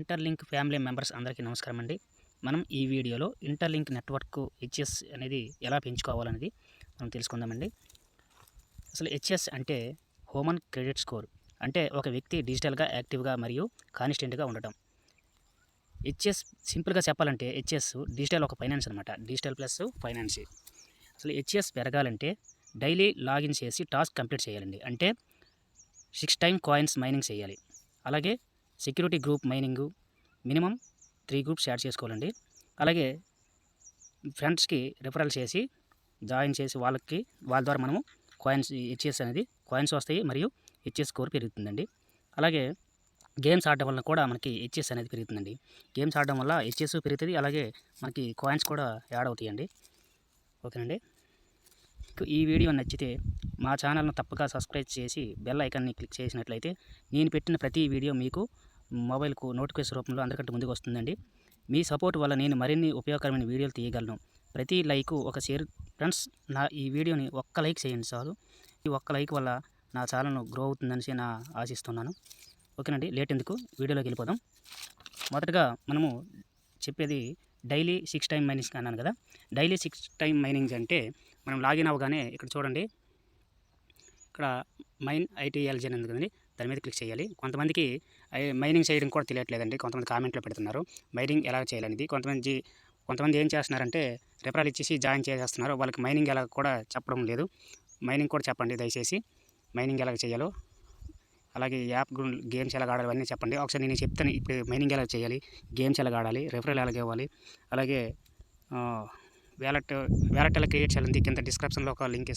Interlink family members అందరికీ నమస్కారం అండి. మనం ఈ వీడియోలో ఇంటర్లింక్ నెట్వర్క్ హెచ్ఎస్ అనేది ఎలా పెంచుకోవాలనేది మనం తెలుసుకుందామండి. అసలు హెచ్ఎస్ అంటే హోమన్ క్రెడిట్ స్కోర్ అంటే ఒక వ్యక్తి డిజిటల్గా యాక్టివ్గా మరియు కాన్స్టెంట్గా ఉండటం. హెచ్ఎస్ సింపుల్గా చెప్పాలంటే హెచ్ఎస్ డిజిటల్ ఒక ఫైనాన్స్ అనమాట డిజిటల్ ప్లస్ ఫైనాన్స్. అసలు హెచ్ఎస్ పెరగాలంటే డైలీ లాగిన్ చేసి టాస్క్ కంప్లీట్ చేయాలండి. అంటే సిక్స్ టైం కాయిన్స్ మైనింగ్ చేయాలి. అలాగే security group mining minimum three groups add చేసుకోవాలండి. అలాగే ఫ్రెండ్స్కి రిఫరల్ చేసి జాయిన్ చేసి వాళ్ళకి వాళ్ళ ద్వారా మనము కాయిన్స్ హెచ్ఎస్ అనేది కాయిన్స్ వస్తాయి మరియు హెచ్ఎస్ స్కోర్ పెరుగుతుందండి. అలాగే గేమ్స్ ఆడడం వల్ల కూడా మనకి హెచ్ఎస్ అనేది పెరుగుతుందండి. గేమ్స్ ఆడడం వల్ల హెచ్ఎస్ పెరుగుతుంది అలాగే మనకి కాయిన్స్ కూడా యాడ్ అవుతాయండి. ఓకేనండి? ఈ వీడియో నచ్చితే మా ఛానల్ను తప్పక సబ్స్క్రైబ్ చేసి బెల్ ఐకాన్ని క్లిక్ చేసినట్లయితే నేను పెట్టిన ప్రతి వీడియో మీకు మొబైల్కు నోటిఫికేషన్ రూపంలో అందరికంటే ముందుకు వస్తుందండి. మీ సపోర్ట్ వల్ల నేను మరిన్ని ఉపయోగకరమైన వీడియోలు తీయగలను. ప్రతి లైక్ ఒక షేర్ ఫ్రెండ్స్ నా ఈ వీడియోని ఒక్క లైక్ చేయండి చాలు. ఈ ఒక్క లైక్ వల్ల నా ఛానల్ గ్రో అవుతుందని నా ఆశిస్తున్నాను. ఓకేనండి లేట్ ఎందుకు? వీడియోలోకి వెళ్ళిపోదాం. మొదటగా మనము చెప్పేది డైలీ సిక్స్ టైం మైనింగ్స్ అన్నాను కదా. డైలీ సిక్స్ టైం మైనింగ్స్ అంటే మనం లాగిన్ అవ్వగానే ఇక్కడ చూడండి. ఇక్కడ మైన్ ఐటీఎల్జీ అని ఉంది కదండి. దాని మీద క్లిక్ చేయాలి. కొంతమందికి మైనింగ్ చేయడం కూడా తెలియట్లేదండి. కొంతమంది కామెంట్లో పెడుతున్నారు. మైనింగ్ ఎలా చేయాలనేది. కొంతమంది కొంతమంది ఏం చేస్తున్నారంటే రిఫరల్ ఇచ్చేసి జాయిన్ చేసేస్తున్నారు. వాళ్ళకి మైనింగ్ ఎలా కూడా చెప్పడం లేదు. మైనింగ్ కూడా చెప్పండి దయచేసి. మైనింగ్ ఎలా చేయాలో. అలాగే యాప్ గేమ్స్ ఎలా ఆడాలి అన్నీ చెప్పండి. ఒకసారి నేను చెప్తాను ఇప్పుడు మైనింగ్ ఎలా చేయాలి గేమ్స్ ఎలా ఆడాలి రిఫరల్ ఎలా ఇవ్వాలి. అలాగే వ్యాలెట్ వ్యాలెట్ ఎలా క్రియేట్ చేయాలి కింద డిస్క్రిప్షన్లో ఒక లింక్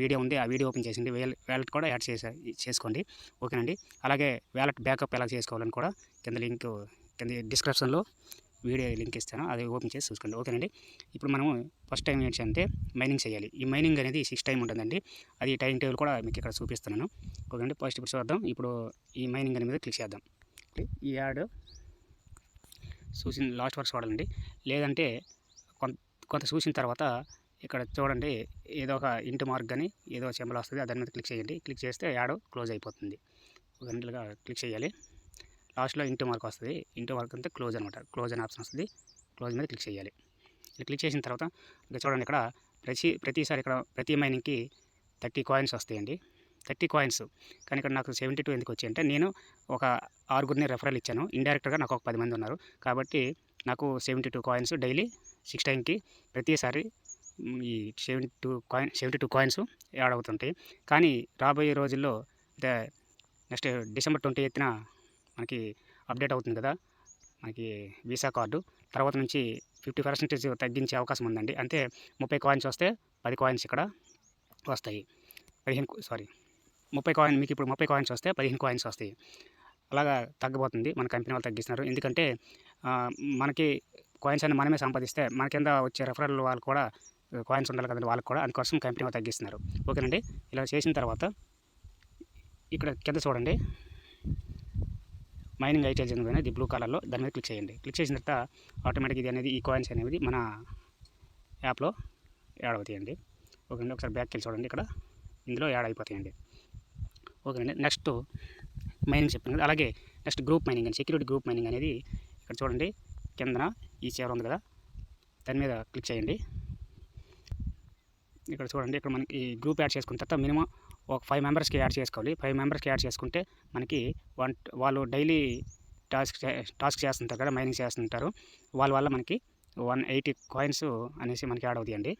వీడియో ఉంది. ఆ వీడియో ఓపెన్ చేసింది. వ్యాలెట్ కూడా యాడ్ చేసే చేసుకోండి. ఓకేనండి అలాగే వ్యాలెట్ బ్యాకప్ ఎలా చేసుకోవాలని కూడా కింద లింక్ కింద డిస్క్రిప్షన్లో వీడియో లింక్ ఇస్తాను. అది ఓపెన్ చేసి చూసుకోండి. ఓకేనండి ఇప్పుడు మనము ఫస్ట్ టైం ఏంటి అంటే మైనింగ్ చేయాలి. ఈ మైనింగ్ అనేది సిక్స్ టైం ఉంటుందండి. అది టైం టేబుల్ కూడా మీకు ఇక్కడ చూపిస్తున్నాను. ఓకేనండి ఫస్ట్ ఇప్పుడు చూద్దాం. ఇప్పుడు ఈ మైనింగ్ అనే మీద క్లిక్ చేద్దాం. ఈ యాడ్ చూసిన లాస్ట్ వరకు చూడాలండి. లేదంటే కొంత చూసిన తర్వాత ఇక్కడ చూడండి ఏదో ఒక ఇంటి మార్క్ కానీ ఏదో సింబల్ వస్తుంది దాని మీద క్లిక్ చేయండి. క్లిక్ చేస్తే యాడ్ క్లోజ్ అయిపోతుంది. ఒక గంటలుగా క్లిక్ చేయాలి. లాస్ట్లో ఇంటి మార్క్ వస్తుంది. ఇంటి మార్క్ అంతా క్లోజ్ అనమాట క్లోజ్ అనే ఆప్షన్ వస్తుంది. క్లోజ్ మీద క్లిక్ చేయాలి. ఇలా క్లిక్ చేసిన తర్వాత ఇక్కడ చూడండి ఇక్కడ ప్రతి ప్రతిసారి ఇక్కడ ప్రతి మైనింగ్కి థర్టీ కాయిన్స్ వస్తాయండి. థర్టీ కాయిన్స్ కానీ ఇక్కడ నాకు సెవెంటీ టూ ఎందుకు వచ్చాయి అంటే నేను ఒక ఆరుగురిని రెఫరల్ ఇచ్చాను. ఇండైరెక్ట్గా నాకు ఒక పది మంది ఉన్నారు. కాబట్టి నాకు seventy two coins daily six టైంకి ప్రతిసారి ఈ seventy two coin seventy two coins add అవుతుంటాయి. కానీ రాబోయే రోజుల్లో అంటే నెక్స్ట్ డిసెంబర్ ట్వంటీ ఎయిత్న మనకి అప్డేట్ అవుతుంది కదా మనకి వీసా కార్డు. తర్వాత నుంచి ఫిఫ్టీ పర్సెంటేజ్ తగ్గించే అవకాశం ఉందండి. అంటే ముప్పై కాయిన్స్ వస్తే పది కాయిన్స్ ఇక్కడ వస్తాయి. పదిహేను సారీ ముప్పై కాయిన్ మీకు ఇప్పుడు ముప్పై కాయిన్స్ వస్తే పదిహేను కాయిన్స్ వస్తాయి. అలాగా తగ్గబోతుంది. మన కంపెనీ వాళ్ళు తగ్గిస్తున్నారు. ఎందుకంటే మనకి కాయిన్స్ అన్ని మనమే సంపాదిస్తే మన కింద వచ్చే రెఫరల్ వాళ్ళు కూడా కాయిన్స్ ఉండాలి కదండి వాళ్ళకి కూడా అందుకోసం కంపెనీ వాళ్ళు తగ్గిస్తున్నారు. ఓకేనండి? ఇలా చేసిన తర్వాత ఇక్కడ కింద చూడండి. మైనింగ్ ఐటెల్స్ ఉంది బ్లూ కలర్లో దాని మీద క్లిక్ చేయండి. క్లిక్ చేసిన తర్వాత ఆటోమేటిక్ ఇది అనేది ఈ కాయిన్స్ అనేది మన యాప్లో యాడ్ అవుతాయండి. ఓకేనండి? ఒకసారి బ్యాక్ వెళ్ళి చూడండి ఇక్కడ. ఇందులో యాడ్ అయిపోతాయండి. ఓకేనండి? నెక్స్ట్ మైనింగ్ చెప్పాను కదా అలాగే నెక్స్ట్ గ్రూప్ మైనింగ్ అని సెక్యూరిటీ గ్రూప్ మైనింగ్ అనేది ఇక్కడ చూడండి. కిందన ఈ చివర ఉంది కదా? దాని మీద క్లిక్ చేయండి. ఇక్కడ చూడండి ఇక్కడ మనకి గ్రూప్ యాడ్ చేసుకున్న తర్వాత మినిమం ఒక ఫైవ్ మెంబర్స్కి యాడ్ చేసుకోవాలి. ఫైవ్ మెంబర్స్కి యాడ్ చేసుకుంటే మనకి వన్ వాళ్ళు డైలీ టాస్క్ చే- టాస్క్ చేస్తుంటారు కదా మైనింగ్ చేస్తుంటారు. వాళ్ళ వల్ల మనకి వన్ ఎయిటీ కాయిన్స్ అనేసి మనకి యాడ్ అవుతాయండి.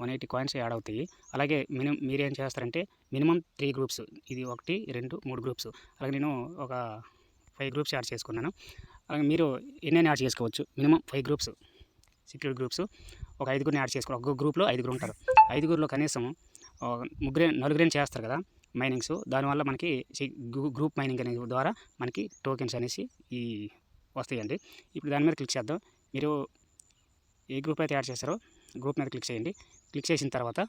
వన్ ఎయిటీ కాయిన్స్ యాడ్ అవుతాయి. అలాగే మినిమం మీరేం చేస్తారంటే మినిమం త్రీ గ్రూప్స్ ఇది ఒకటి రెండు మూడు గ్రూప్స్ అలాగే నేను ఒక ఫైవ్ గ్రూప్స్ యాడ్ చేసుకున్నాను. అలాగే మీరు ఎన్నైనా యాడ్ చేసుకోవచ్చు. Minimum five groups security groups. ఒక ఐదుగురిని యాడ్ చేసుకోవాలి ఒక్కొక్క గ్రూప్లో ఐదుగురు ఉంటారు. ఐదుగురిలో కనీసం ముగ్గురే నలుగురేం చేస్తారు కదా మైనింగ్స్. దానివల్ల మనకి గ్రూప్ మైనింగ్ అనే ద్వారా మనకి టోకెన్స్ అనేసి ఈ వస్తాయండి. ఇప్పుడు దాని మీద క్లిక్ చేద్దాం. మీరు ఏ గ్రూప్ అయితే యాడ్ చేస్తారో గ్రూప్ మీద క్లిక్ చేయండి. క్లిక్ చేసిన తర్వాత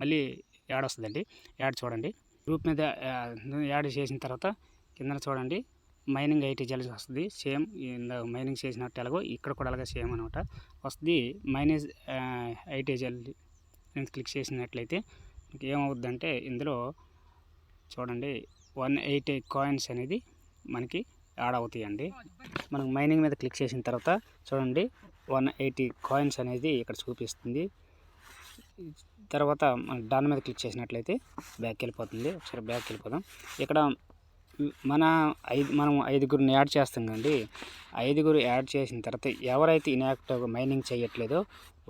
మళ్ళీ యాడ్ వస్తుందండి. యాడ్ చూడండి. గ్రూప్ మీద యాడ్ చేసిన తర్వాత కింద చూడండి. మైనింగ్ ఐటీ జల్స్ వస్తుంది. సేమ్ మైనింగ్ చేసినట్టు ఎలాగో ఇక్కడ కూడా అలాగే సేమ్ అనమాట. వస్తుంది మైనేజ్ ఐటీ జల్ నేను క్లిక్ చేసినట్లయితే మీకు ఏమవుద్దంటే ఇందులో చూడండి వన్ ఎయిటీ కాయిన్స్ అనేది మనకి యాడ్ అవుతాయండి. మనం మైనింగ్ మీద క్లిక్ చేసిన తర్వాత చూడండి వన్ ఎయిటీ కాయిన్స్ అనేది ఇక్కడ చూపిస్తుంది. తర్వాత మనం డన్ మీద క్లిక్ చేసినట్లయితే బ్యాక్ వెళ్ళిపోతుంది. ఒకసారి బ్యాక్ వెళ్ళిపోదాం. ఇక్కడ మన ఐదు మనం ఐదుగురిని యాడ్ చేస్తాం కండి ఐదుగురు యాడ్ చేసిన తర్వాత ఎవరైతే ఇన్యాక్టివ్ మైనింగ్ చేయట్లేదో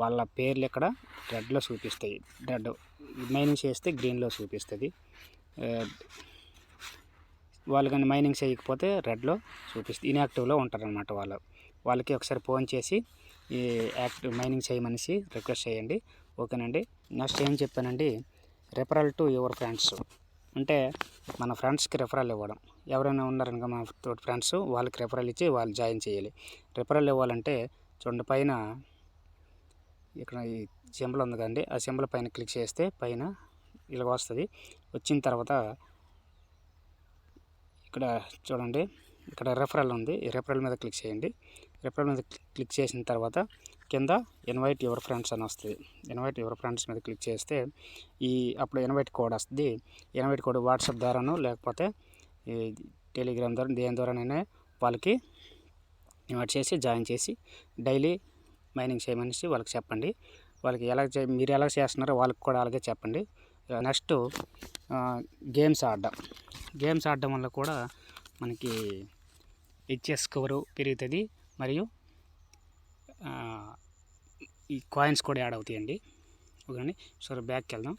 వాళ్ళ పేర్లు ఇక్కడ రెడ్లో చూపిస్తాయి. రెడ్ మైనింగ్ చేస్తే గ్రీన్లో చూపిస్తుంది. వాళ్ళు కానీ మైనింగ్ చేయకపోతే రెడ్లో చూపిస్తుంది. ఇన్యాక్టివ్లో ఉంటారనమాట వాళ్ళు. వాళ్ళకి ఒకసారి ఫోన్ చేసి ఈ యాక్టివ్ మైనింగ్ చేయమనేసి రిక్వెస్ట్ చేయండి. ఓకేనండి. నెక్స్ట్ ఏం చెప్పానండి? Referral to your friends. అంటే మన ఫ్రెండ్స్కి రెఫరల్ ఇవ్వడం. ఎవరైనా ఉన్నారనుకో మన తోటి ఫ్రెండ్స్ వాళ్ళకి రెఫరల్ ఇచ్చి వాళ్ళు జాయిన్ చేయాలి. రెఫరల్ ఇవ్వాలంటే చూడండి పైన ఇక్కడ ఈ సింబల్ ఉంది కదండి. ఆ సింబల్ పైన క్లిక్ చేస్తే పైన ఇలా వస్తుంది. వచ్చిన తర్వాత ఇక్కడ చూడండి ఇక్కడ రెఫరల్ ఉంది. ఈ రెఫరల్ మీద క్లిక్ చేయండి. రెఫరల్ మీద క్లిక్ చేసిన తర్వాత కింద ఇన్వైట్ యువర్ ఫ్రెండ్స్ అని వస్తుంది. ఇన్వైట్ యువర్ ఫ్రెండ్స్ మీద క్లిక్ చేస్తే ఈ అప్పుడు ఇన్వైట్ కోడ్ వస్తుంది. ఇన్వైట్ కోడ్ వాట్సాప్ ద్వారాను లేకపోతే ఈ టెలిగ్రామ్ ద్వారా దేని ద్వారానైనా వాళ్ళకి ఇన్వైట్ చేసి జాయిన్ చేసి డైలీ మైనింగ్ చేయమనేసి వాళ్ళకి చెప్పండి. వాళ్ళకి ఎలా చే మీరు ఎలా చేస్తున్నారో వాళ్ళకి కూడా అలాగే చెప్పండి. నెక్స్ట్ గేమ్స్ ఆడడం. గేమ్స్ ఆడడం వల్ల కూడా మనకి హెచ్ఎస్ కవరు పెరుగుతుంది. మరియు ఈ కాయిన్స్ కూడా యాడ్ అవుతాయండి. ఓకేనండి? సరే బ్యాక్కి వెళ్దాం.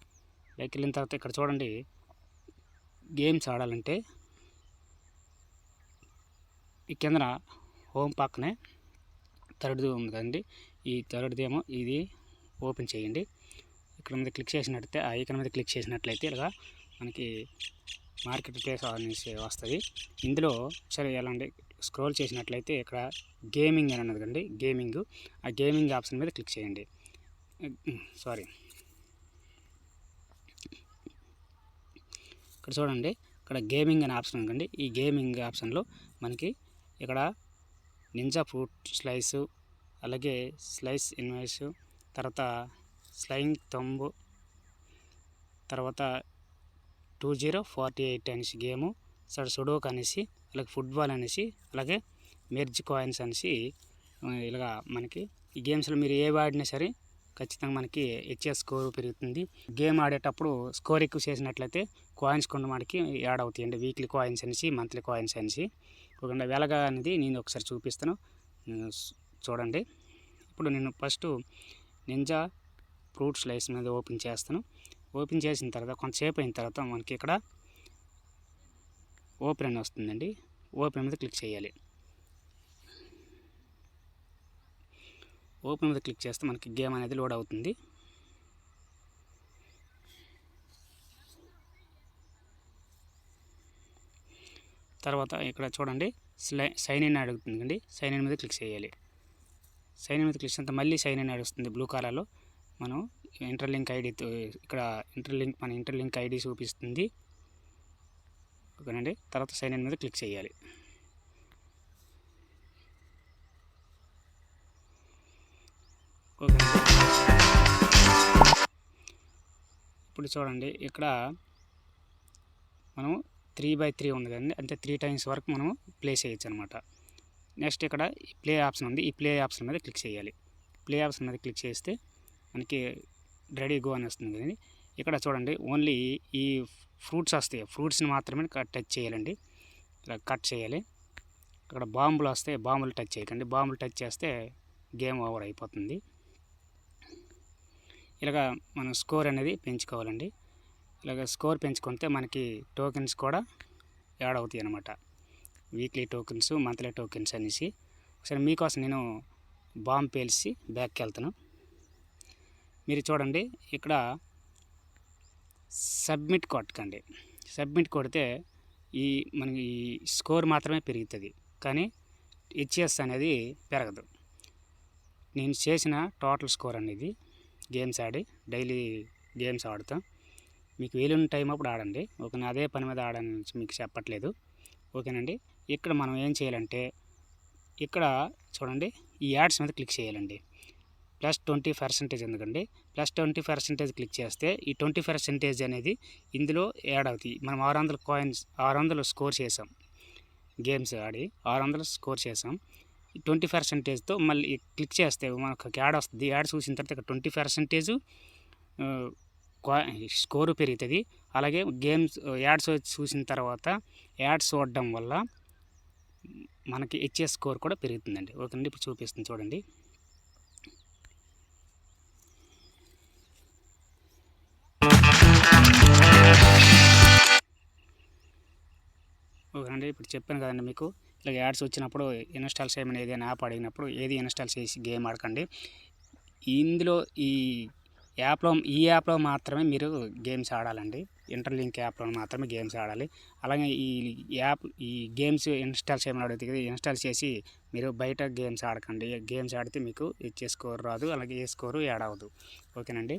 బ్యాక్ వెళ్ళిన తర్వాత ఇక్కడ చూడండి. గేమ్స్ ఆడాలంటే ఈ కిందన హోమ్ పక్కనే థర్డ్ది ఉంది కదండి. ఈ థర్డ్ది ఏమో ఇది ఓపెన్ చేయండి. ఇక్కడ మీద క్లిక్ చేసినట్లయితే ఆ ఐకన్ మీద క్లిక్ చేసినట్లయితే ఇలాగా మనకి మార్కెట్ ప్లేస్ అనేసి వస్తుంది. ఇందులో సరే ఎలాంటి స్క్రోల్ చేసినట్లయితే ఇక్కడ గేమింగ్ అని అన్నది కండి గేమింగ్. ఆ గేమింగ్ ఆప్షన్ మీద క్లిక్ చేయండి. సారీ. ఇక్కడ చూడండి ఇక్కడ గేమింగ్ అనే ఆప్షన్ ఉందండి. ఈ గేమింగ్ ఆప్షన్లో మనకి ఇక్కడ నింజా ఫ్రూట్ స్లైసు అలాగే స్లైస్ ఇన్వైస్ తర్వాత స్లైంగ్ తొంబు తర్వాత టూ జీరో ఫార్టీ ఎయిట్ అనేసి గేము సరే సుడోక్ అనేసి అలాగే ఫుట్బాల్ అనేసి అలాగే మెర్జ్ కాయిన్స్ అనేసి ఇలాగా మనకి ఈ గేమ్స్లో మీరు ఏవి ఆడినా సరే ఖచ్చితంగా మనకి హెచ్ఎస్ స్కోర్ పెరుగుతుంది. గేమ్ ఆడేటప్పుడు స్కోర్ ఎక్కువ చేసినట్లయితే కాయిన్స్ కొండ మనకి యాడ్ అవుతాయండి వీక్లీ కాయిన్స్ అనేసి మంత్లీ కాయిన్స్ అనేసి. ఒకవేళ వెలగా అనేది నేను ఒకసారి చూపిస్తాను. చూడండి. ఇప్పుడు నేను ఫస్ట్ నింజా ఫ్రూట్ స్లైస్ మీద ఓపెన్ చేస్తాను. ఓపెన్ చేసిన తర్వాత కొంతసేపు అయిన తర్వాత మనకి ఇక్కడ ఓపెన్ అని వస్తుందండి. ఓపెన్ మీద క్లిక్ చేయాలి. ఓపెన్ మీద క్లిక్ చేస్తే మనకి గేమ్ అనేది లోడ్ అవుతుంది. తర్వాత ఇక్కడ చూడండి సైన్ ఇన్ అడుగుతుందండి సైన్ ఇన్ మీద క్లిక్ చేయాలి. సైన్ ఇన్ మీద క్లిక్ చేస్తే మళ్ళీ సైన్ ఇన్ అడుగుతుంది బ్లూ కలర్లో. మనం ఇంటర్లింక్ ఐడితో ఇక్కడ ఇంటర్లింక్ మన ఇంటర్లింక్ ఐడి చూపిస్తుంది. ఓకేనండి తర్వాత సైన్ ఇన్ మీద క్లిక్ చేయాలి. ఓకే. ఇప్పుడు చూడండి ఇక్కడ మనం త్రీ బై త్రీ ఉంది కదండి. అంటే త్రీ టైమ్స్ వరకు మనం ప్లే చేయొచ్చు అనమాట నెక్స్ట్ ఇక్కడ ప్లే ఆప్షన్ ఉంది. ఈ ప్లే ఆప్షన్ మీద క్లిక్ చేయాలి. ప్లే ఆప్షన్ మీద క్లిక్ చేస్తే మనకి రెడీ గో అని వస్తుంది కదండి. ఇక్కడ చూడండి ఓన్లీ ఈ ఫ్రూట్స్ వస్తాయి. ఫ్రూట్స్ని మాత్రమే టచ్ చేయాలండి. ఇలా కట్ చేయాలి. అక్కడ బాంబులు వస్తే బాంబులు టచ్ చేయకండి. బాంబులు టచ్ చేస్తే గేమ్ ఓవర్ అయిపోతుంది. ఇలాగ మనం స్కోర్ అనేది పెంచుకోవాలండి. ఇలాగ స్కోర్ పెంచుకుంటే మనకి టోకెన్స్ కూడా యాడ్ అవుతాయి అన్నమాట. వీక్లీ టోకెన్స్ మంత్లీ టోకెన్స్ అనేసి. ఒకసారి మీకోసం నేను బాంబు పేల్చి బ్యాక్కి వెళ్తాను మీరు చూడండి ఇక్కడ సబ్మిట్ కొట్టకండి. సబ్మిట్ కొడితే ఈ మనకి ఈ స్కోర్ మాత్రమే పెరుగుతుంది. కానీ హెచ్ఎస్ అనేది పెరగదు. నేను చేసిన టోటల్ స్కోర్ అనేది గేమ్స్ ఆడి డైలీ గేమ్స్ ఆడుతాం. మీకు వీలున్న టైం అప్పుడు ఆడండి. ఒక అదే పని మీద ఆడని మీకు చెప్పట్లేదు. ఓకేనండి? ఇక్కడ మనం ఏం చేయాలంటే ఇక్కడ చూడండి ఈ యాడ్స్ మీద క్లిక్ చేయాలండి. ప్లస్ ట్వంటీ పర్సెంటేజ్ ఎందుకండి? ప్లస్ ట్వంటీ పర్సెంటేజ్ క్లిక్ చేస్తే ఈ ట్వంటీ పర్సెంటేజ్ అనేది ఇందులో యాడ్ అవుతాయి. మనం ఆరు వందల కాయిన్స్ ఆరు వందలు స్కోర్ చేసాం. గేమ్స్ ఆడి ఆరు వందలు స్కోర్ చేసాం. ట్వంటీ పర్సెంటేజ్తో మళ్ళీ క్లిక్ చేస్తే మనకు యాడ్ వస్తుంది. యాడ్ చూసిన తర్వాత ఇక్కడ ట్వంటీ పర్సెంటేజ్ స్కోరు పెరుగుతుంది. అలాగే గేమ్స్ యాడ్స్ చూసిన తర్వాత యాడ్స్ చూడడం వల్ల మనకి ఇచ్చే స్కోర్ కూడా పెరుగుతుందండి. ఓకేనండి ఇప్పుడు చూపిస్తుంది చూడండి. ఓకేనండి ఇప్పుడు చెప్పాను కదండి మీకు ఇలా యాడ్స్ వచ్చినప్పుడు ఇన్స్టాల్ చేయమని ఏదైనా యాప్ అడిగినప్పుడు ఏది ఇన్స్టాల్ చేసి గేమ్ ఆడకండి. ఇందులో ఈ యాప్లో ఈ యాప్లో మాత్రమే మీరు గేమ్స్ ఆడాలండి. ఇంటర్లింక్ యాప్లో మాత్రమే గేమ్స్ ఆడాలి. అలాగే ఈ యాప్ ఈ గేమ్స్ ఇన్స్టాల్ చేయమని అడుగుతుంది ఇన్స్టాల్ చేసి మీరు బయట గేమ్స్ ఆడకండి. గేమ్స్ ఆడితే మీకు ఇచ్చే స్కోర్ రాదు అలాగే ఏ స్కోరు యాడ్ అవ్వదు. ఓకేనండి?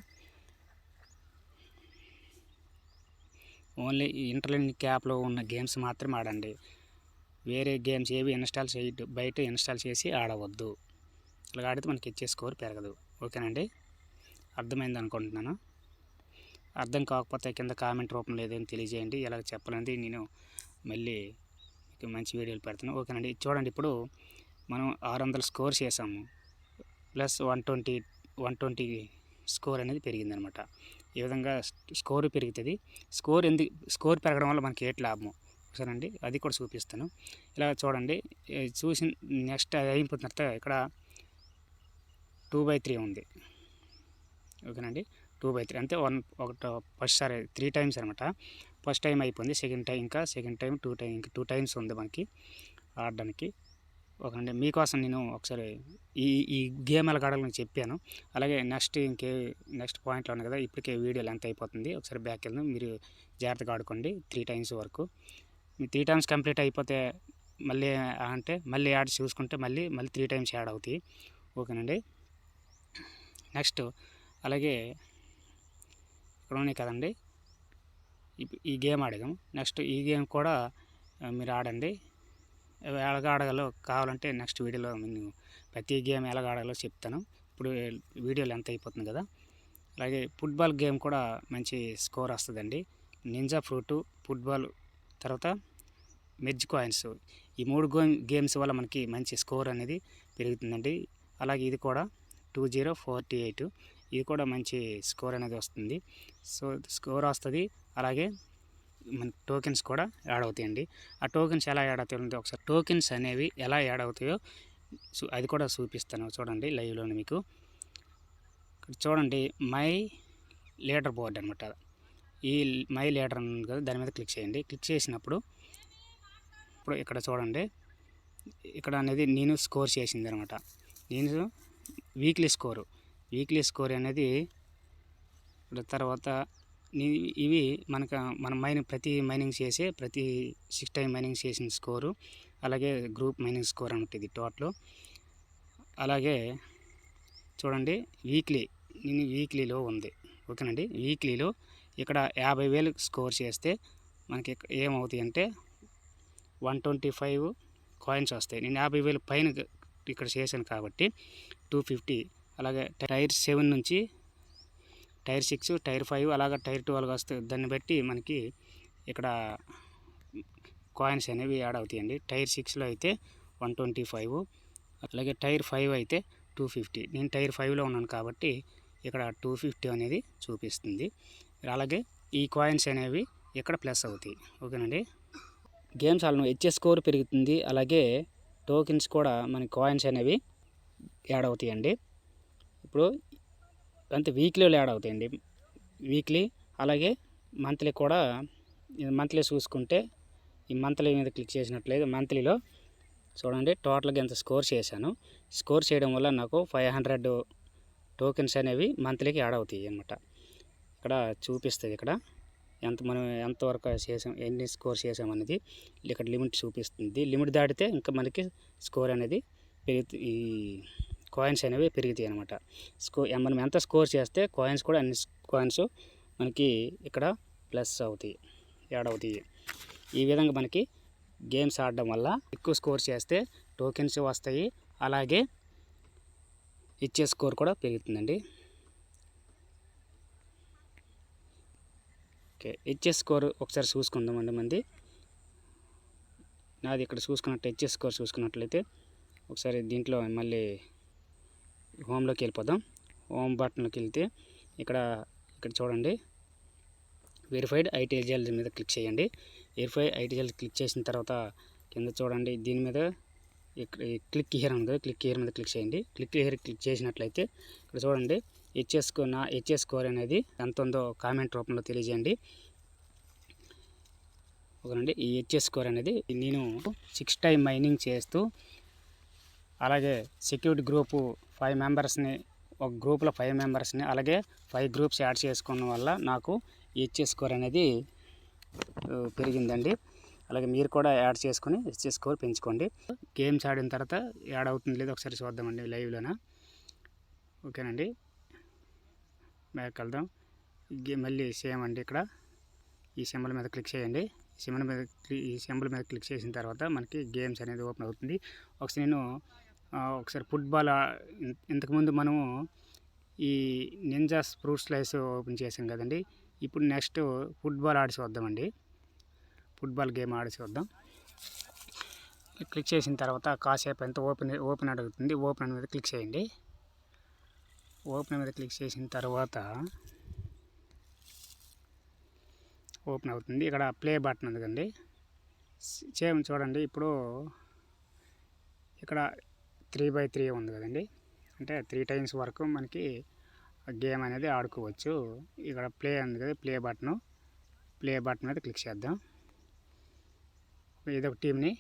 ఓన్లీ ఈ క్యాప్లో యాప్లో ఉన్న గేమ్స్ మాత్రమే ఆడండి. వేరే గేమ్స్ ఏవి ఇన్స్టాల్ చేయ బయట ఇన్స్టాల్ చేసి ఆడవద్దు. ఇలా ఆడితే మనకి ఇచ్చే స్కోర్ పెరగదు. ఓకేనండి అర్థమైంది అనుకుంటున్నాను. అర్థం కాకపోతే కింద కామెంట్ రూపంలో ఏదైనా తెలియజేయండి. ఇలా చెప్పాలంటే నేను మళ్ళీ మీకు మంచి వీడియోలు పెడతాను. ఓకేనండి చూడండి ఇప్పుడు మనం ఆరు వందలు స్కోర్ చేసాము. Plus one twenty one twenty score అనేది పెరిగిందనమాట. ఈ విధంగా స్కోర్ పెరుగుతుంది. స్కోర్ ఎందుకు స్కోర్ పెరగడం వల్ల మనకి ఏటి లాభం సరేనండి. అది కూడా చూపిస్తాను. ఇలా చూడండి. చూసి నెక్స్ట్ అయిపోతున్న తర్వాత ఇక్కడ టూ బై త్రీ ఉంది. ఓకేనండి. Two by three. అంటే వన్ ఒకటి ఫస్ట్ సారి త్రీ టైమ్స్ అనమాట. ఫస్ట్ టైం అయిపోయింది. సెకండ్ టైం ఇంకా సెకండ్ టైం టూ టైం ఇంకా టూ టైమ్స్ ఉంది మనకి ఆడడానికి. ఓకేనండి మీకోసం నేను ఒకసారి ఈ ఈ గేమ్ ఎలా ఆడాలని చెప్పాను. అలాగే నెక్స్ట్ ఇంకే నెక్స్ట్ పాయింట్లో ఉంది కదా ఇప్పటికే వీడియో లెంత్ అయిపోతుంది. ఒకసారి బ్యాక్ వెళ్దాం. మీరు జాగ్రత్తగా ఆడుకోండి. త్రీ టైమ్స్ వరకు. మీ త్రీ టైమ్స్ కంప్లీట్ అయిపోతే మళ్ళీ అంటే మళ్ళీ యాడ్ చూసుకుంటే మళ్ళీ మళ్ళీ త్రీ టైమ్స్ యాడ్ అవుతాయి. ఓకేనండి? నెక్స్ట్ అలాగే ఇక్కడ ఉన్నాయి కదండి. ఈ గేమ్ ఆడదాం నెక్స్ట్ ఈ గేమ్ కూడా మీరు ఆడండి. ఎలాగ ఆడగలో కావాలంటే నెక్స్ట్ వీడియోలో నేను ప్రతి గేమ్ ఎలాగ ఆడాలో చెప్తాను. ఇప్పుడు వీడియోలు ఎంత అయిపోతుంది కదా? అలాగే ఫుట్బాల్ గేమ్ కూడా మంచి స్కోర్ వస్తుందండి. నింజా ఫ్రూటు ఫుట్బాల్ తర్వాత మెర్జ్ కాయిన్స్. ఈ మూడు గేమ్స్ వల్ల మనకి మంచి స్కోర్ అనేది పెరుగుతుందండి. అలాగే ఇది కూడా టూ జీరో ఫోర్టీ ఎయిట్. ఇది కూడా మంచి స్కోర్ అనేది వస్తుంది. సో స్కోర్ వస్తుంది. అలాగే మన టోకెన్స్ కూడా యాడ్ అవుతాయండి. ఆ టోకెన్స్ ఎలా యాడ్ అవుతాయంటే ఒకసారి టోకెన్స్ అనేవి ఎలా యాడ్ అవుతాయో అది కూడా చూపిస్తాను చూడండి లైవ్లో మీకు. చూడండి మై లీడర్ బోర్డ్ అనమాట ఈ మై లీడర్ కదా దాని మీద క్లిక్ చేయండి. క్లిక్ చేసినప్పుడు ఇప్పుడు ఇక్కడ చూడండి ఇక్కడ అనేది నేను స్కోర్ చేసింది అనమాట నేను వీక్లీ స్కోరు. వీక్లీ స్కోర్ అనేది తర్వాత ఇవి మనకు మన మైనింగ్ ప్రతి మైనింగ్ చేసే ప్రతి సిక్స్ టైం మైనింగ్ చేసిన స్కోరు అలాగే గ్రూప్ మైనింగ్ స్కోర్ అని ఉంటుంది టోటల్. అలాగే చూడండి వీక్లీ నేను వీక్లీలో ఉంది. ఓకేనండి? వీక్లీలో ఇక్కడ యాభై వేలు స్కోర్ చేస్తే మనకి ఏమవుతాయి అంటే వన్ ట్వంటీ ఫైవ్ కాయిన్స్ వస్తాయి. నేను యాభై వేలు పైన ఇక్కడ చేశాను కాబట్టి టూ ఫిఫ్టీ అలాగే టైర్ సెవెన్ నుంచి టైర్ సిక్స్ టైర్ ఫైవ్ అలాగే టైర్ ట్వెల్వ్ వస్తే దాన్ని బట్టి మనకి ఇక్కడ కాయిన్స్ అనేవి యాడ్ అవుతాయండి. టైర్ సిక్స్లో అయితే వన్ ట్వంటీ ఫైవ్ అలాగే టైర్ ఫైవ్ అయితే టూ ఫిఫ్టీ. నేను టైర్ ఫైవ్లో ఉన్నాను కాబట్టి ఇక్కడ టూ ఫిఫ్టీ అనేది చూపిస్తుంది. అలాగే ఈ కాయిన్స్ అనేవి ఇక్కడ ప్లస్ అవుతాయి. ఓకేనండి? గేమ్స్ వాళ్ళను హెచ్ఎస్ స్కోర్ పెరుగుతుంది. అలాగే టోకెన్స్ కూడా మన కాయిన్స్ అనేవి యాడ్ అవుతాయండి. ఇప్పుడు అంతే వీక్లీలో యాడ్ అవుతాయండి. వీక్లీ అలాగే మంత్లీ కూడా మంత్లీ చూసుకుంటే ఈ మంత్లీ మీద క్లిక్ చేసినట్లయితే మంత్లీలో చూడండి టోటల్గా ఎంత స్కోర్ చేశాను. స్కోర్ చేయడం వల్ల నాకు ఫైవ్ హండ్రెడ్ టోకెన్స్ అనేవి మంత్లీకి యాడ్ అవుతాయి అనమాట ఇక్కడ చూపిస్తుంది ఇక్కడ ఎంత మనం ఎంతవరకు చేసాం ఎన్ని స్కోర్ చేసామనేది ఇక్కడ లిమిట్ చూపిస్తుంది. లిమిట్ దాటితే ఇంకా మనకి స్కోర్ అనేది పెరుగుతుంది ఈ కాయిన్స్ అనేవి పెరుగుతాయి అనమాట స్కో మనం ఎంత స్కోర్ చేస్తే కాయిన్స్ కూడా అన్ని కాయిన్స్ మనకి ఇక్కడ ప్లస్ అవుతాయి యాడ్ అవుతాయి. ఈ విధంగా మనకి గేమ్స్ ఆడడం వల్ల ఎక్కువ స్కోర్ చేస్తే టోకెన్స్ వస్తాయి అలాగే ఇచ్చే స్కోర్ కూడా పెరుగుతుందండి. ఓకే ఇచ్చే స్కోర్ ఒకసారి చూసుకుందాం అండి మంది. నాది ఇక్కడ చూసుకున్నట్టు ఇచ్చే స్కోర్ చూసుకున్నట్లయితే ఒకసారి దీంట్లో మళ్ళీ హోమ్లోకి వెళ్ళిపోదాం. హోమ్ బటన్లోకి వెళ్తే ఇక్కడ ఇక్కడ చూడండి. వెరిఫైడ్ ఐటీఎల్జీఎల్ మీద క్లిక్ చేయండి. వెరిఫై ఐటీఎల్ క్లిక్ చేసిన తర్వాత కింద చూడండి. దీని మీద ఇక్కడ క్లిక్ హియర్ ఉంది క్లిక్ హియర్ మీద క్లిక్ చేయండి. క్లిక్ హియర్ క్లిక్ చేసినట్లయితే ఇక్కడ చూడండి హెచ్ఎస్ నా హెచ్ఎస్ స్కోర్ అనేది ఎంత ఉందో కామెంట్ రూపంలో తెలియజేయండి. ఒకనండి ఈ హెచ్ఎస్ స్కోర్ అనేది నేను సిక్స్ టైం మైనింగ్ చేస్తూ అలాగే సెక్యూరిటీ గ్రూపు ఫైవ్ మెంబర్స్ని ఒక గ్రూప్లో ఫైవ్ మెంబర్స్ని అలాగే ఫైవ్ గ్రూప్స్ యాడ్ చేసుకోవడం వల్ల నాకు హెచ్ఎస్ స్కోర్ అనేది పెరిగిందండి. అలాగే మీరు కూడా యాడ్ చేసుకొని హెచ్ఎస్ స్కోర్ పెంచుకోండి. గేమ్స్ ఆడిన తర్వాత యాడ్ అవుతుంది లేదో ఒకసారి చూద్దామండి లైవ్లోన? ఓకేనండి. బ్యాక్ వెళ్దాం. గే- మళ్ళీ సేమ్ అండి ఇక్కడ. ఈ సింబల్ మీద క్లిక్ చేయండి. సింబల్ మీద క్లి- ఈ సింబల్ మీద క్లిక్ చేసిన తర్వాత మనకి గేమ్స్ అనేది ఓపెన్ అవుతుంది. ఒకసారి నేను ఒకసారి ఫుట్బాల్ ఇంతకుముందు మనము ఈ నింజా ఫ్రూట్ స్లైస్ ఓపెన్ చేసాం కదండి. ఇప్పుడు నెక్స్ట్ ఫుట్బాల్ ఆడిసి వద్దామండి. ఫుట్బాల్ గేమ్ ఆడిసి వద్దాం. క్లిక్ చేసిన తర్వాత కాసేపు ఎంత ఓపెన్ ఓపెన్ అడుగుతుంది ఓపెన్ మీద క్లిక్ చేయండి. ఓపెన్ మీద క్లిక్ చేసిన తర్వాత ఓపెన్ అవుతుంది. ఇక్కడ ప్లే బటన్ ఉంది కండి సేమ్ చూడండి. ఇప్పుడు ఇక్కడ త్రీ బై త్రీ ఉంది కదండి. అంటే త్రీ టైమ్స్ వరకు మనకి గేమ్ అనేది ఆడుకోవచ్చు. ఇక్కడ ప్లే ఉంది కదా ప్లే బటన్. ప్లే బటన్ మీద క్లిక్ చేద్దాం. ఏదో ఒక టీంని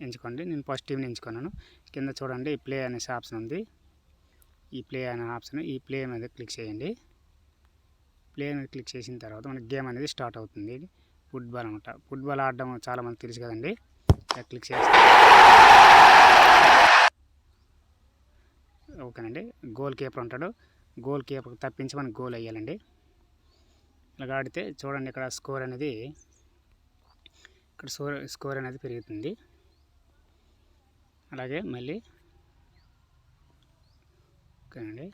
ఎంచుకోండి. నేను ఫస్ట్ టీంని ఎంచుకున్నాను. కింద చూడండి ప్లే అనేసి ఆప్షన్ ఉంది. ఈ ప్లే అనే ఆప్షన్ ఈ ప్లే మీద క్లిక్ చేయండి. ప్లే మీద క్లిక్ చేసిన తర్వాత మనకి గేమ్ అనేది స్టార్ట్ అవుతుంది. ఫుట్బాల్ అనమాట. ఫుట్బాల్ ఆడడం చాలామంది తెలుసు కదండి. క్లిక్ చేస్తే. ఓకేనండి. గోల్ కీపర్ ఉంటాడు. గోల్ కీపర్ తప్పించి మనం గోల్ వేయాలండి. ఇలా ఆడితే చూడండి ఇక్కడ స్కోర్ అనేది ఇక్కడ స్కోర్ స్కోర్ అనేది పెరుగుతుంది. అలాగే మళ్ళీ ఓకేనండి.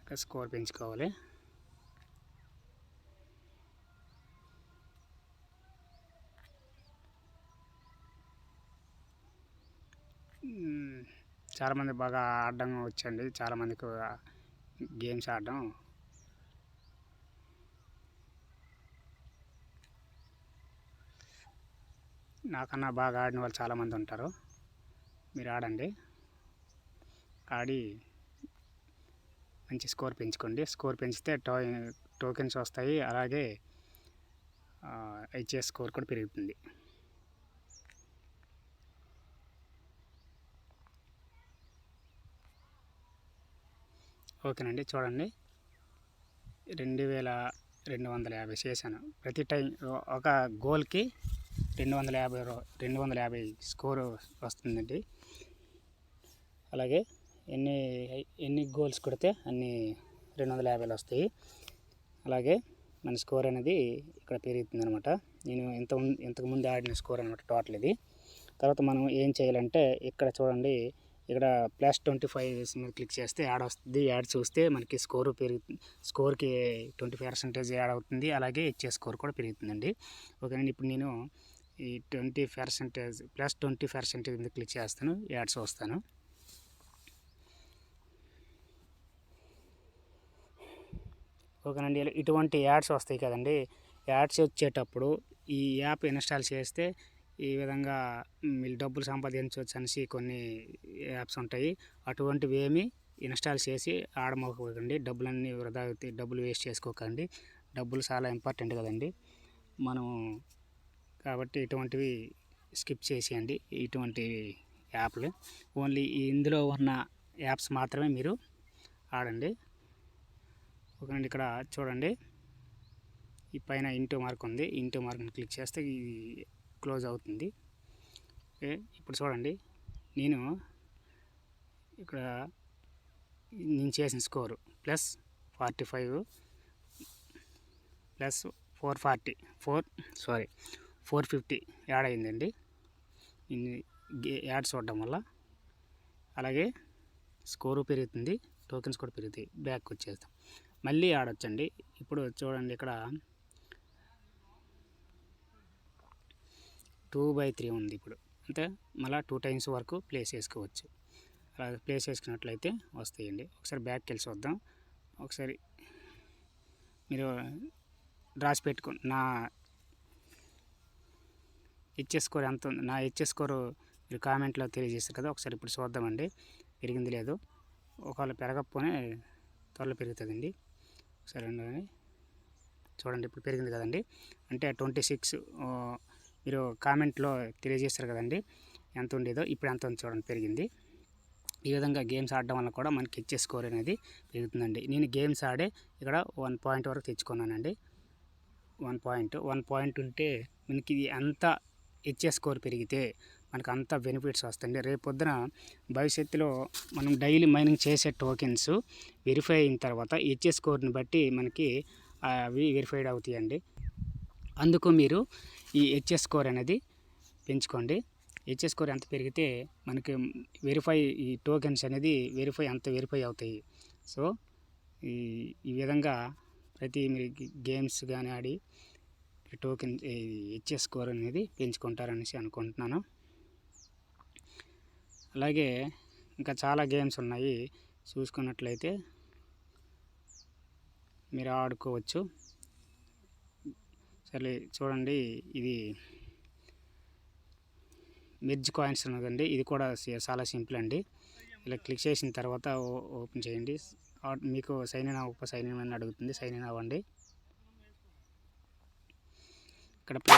ఇక్కడ స్కోర్ పెంచుకోవాలి. చాలామంది బాగా ఆడడం వచ్చండి. చాలామందికి గేమ్స్ ఆడడం. నాకన్నా బాగా ఆడిన వాళ్ళు చాలామంది ఉంటారు. మీరు ఆడండి. ఆడి మంచి స్కోర్ పెంచుకోండి. స్కోర్ పెంచితే టో టోకెన్స్ వస్తాయి. అలాగే హెచ్ఎస్ స్కోర్ కూడా పెరుగుతుంది. ఓకేనండి చూడండి. రెండు వేల రెండు వందల యాభై చేశాను. ప్రతి టైం ఒక గోల్కి రెండు వందల యాభై రెండు వందల యాభై స్కోరు వస్తుందండి. అలాగే ఎన్ని ఎన్ని గోల్స్ కొడితే అన్ని రెండు వందల యాభైలు వస్తాయి. అలాగే మన స్కోర్ అనేది ఇక్కడ పెరుగుతుంది అనమాట నేను ఇంత ముం- ఇంతకు ముందు ఆడిన స్కోర్ అనమాట టోటల్ ఇది. తర్వాత మనం ఏం చేయాలంటే ఇక్కడ చూడండి ఇక్కడ ప్లస్ ట్వంటీ ఫైవ్ మీద క్లిక్ చేస్తే యాడ్ వస్తుంది. యాడ్ చూస్తే మనకి స్కోర్ పెరుగుతుంది స్కోర్కి ట్వంటీ పర్సెంటేజ్ యాడ్ అవుతుంది. అలాగే ఇచ్చే స్కోర్ కూడా పెరుగుతుందండి. ఓకేనండి ఇప్పుడు నేను ఈ twenty percentage plus twenty percentage మీద క్లిక్ చేస్తాను. యాడ్స్ వస్తాను. ఓకేనండి ఇలా ఇటువంటి యాడ్స్ వస్తాయి కదండి. యాడ్స్ వచ్చేటప్పుడు ఈ యాప్ ఇన్స్టాల్ చేస్తే ఈ విధంగా మీరు డబ్బులు సంపాదించవచ్చు అనేసి కొన్ని యాప్స్ ఉంటాయి. అటువంటివి ఏమి ఇన్స్టాల్ చేసి ఆడమోకండి డబ్బులన్నీ వృధా డబ్బులు వేస్ట్ చేసుకోకండి. డబ్బులు చాలా ఇంపార్టెంట్ కదండి. మనం కాబట్టి ఇటువంటివి స్కిప్ చేసేయండి ఇటువంటి యాప్లు. ఓన్లీ ఇందులో ఉన్న యాప్స్ మాత్రమే మీరు ఆడండి. ఓకేనండి ఇక్కడ చూడండి. ఈ పైన ఇంటూ మార్క్ ఉంది. ఇంటూ మార్క్ని క్లిక్ చేస్తే ఈ క్లోజ్ అవుతుంది. ఇప్పుడు చూడండి. నేను ఇక్కడ నేను చేసిన score plus forty five plus four forty four sorry four fifty add అయిందండి. యాడ్ చూడడం వల్ల అలాగే స్కోరు పెరుగుతుంది టోకెన్స్ కూడా పెరుగుతాయి బ్యాక్ వచ్చేస్తాం. మళ్ళీ ఆడొచ్చండి ఇప్పుడు చూడండి ఇక్కడ టూ బై త్రీ ఉంది ఇప్పుడు. అంటే మళ్ళీ టూ టైమ్స్ వరకు ప్లేస్ చేసుకోవచ్చు అలా ప్లేస్ చేసుకున్నట్లయితే వస్తాయండి. ఒకసారి బ్యాక్కి వెళ్ళి చూద్దాం. ఒకసారి మీరు డ్రాస్ పెట్టుకో నా హెచ్ఎస్ స్కోర్ ఎంత ఉంది? నా హెచ్ఎస్ స్కోరు మీరు కామెంట్లో తెలియజేస్తారు కదా ఒకసారి ఇప్పుడు చూద్దామండి. పెరిగింది లేదు. ఒకవేళ పెరగకపోనే త్వరలో పెరుగుతుందండి. ఒకసారి చూడండి ఇప్పుడు పెరిగింది కదండి. అంటే ట్వంటీ సిక్స్ మీరు కామెంట్లో తెలియజేస్తారు కదండి. ఎంత ఉండేదో ఇప్పుడు ఎంత ఉంది చూడండి పెరిగింది. ఈ విధంగా గేమ్స్ ఆడడం వల్ల కూడా మనకి ఇచ్చే స్కోర్ అనేది పెరుగుతుందండి. నేను గేమ్స్ ఆడే ఇక్కడ వన్ పాయింట్ వరకు తెచ్చుకున్నానండి. వన్ పాయింట్ వన్ పాయింట్ ఉంటే మనకి ఇది అంత ఇచ్చే స్కోర్ పెరిగితే మనకు అంత బెనిఫిట్స్ వస్తాయండి. రేపు పొద్దున భవిష్యత్తులో మనం డైలీ మైనింగ్ చేసే టోకెన్స్ వెరిఫై అయిన తర్వాత ఇచ్చే స్కోర్ని బట్టి మనకి అవి వెరిఫైడ్ అవుతాయండి. అందుకు మీరు ఈ హెచ్ఎస్ స్కోర్ అనేది పెంచుకోండి. హెచ్ఎస్ స్కోర్ ఎంత పెరిగితే మనకి వెరిఫై ఈ టోకెన్స్ అనేది వెరిఫై అంత వెరిఫై అవుతాయి. సో ఈ ఈ విధంగా ప్రతి మీరు గేమ్స్ కానీ ఆడి టోకెన్ హెచ్ఎస్ స్కోర్ అనేది పెంచుకుంటారనేసి అనుకుంటున్నాను. అలాగే ఇంకా చాలా గేమ్స్ ఉన్నాయి. చూసుకున్నట్లయితే మీరు ఆడుకోవచ్చు. సరే చూడండి ఇది మిర్జ్ కాయిన్స్ ఉన్నదండి. ఇది కూడా చాలా సింపుల్ అండి. ఇలా క్లిక్ చేసిన తర్వాత ఓ- ఓపెన్ చేయండి. మీకు సైన్ ఇన్ అవ్వ సైన్ ఇన్ అని అడుగుతుంది. సైన్ ఇన్ అవ్వండి. ఇక్కడ ప్లే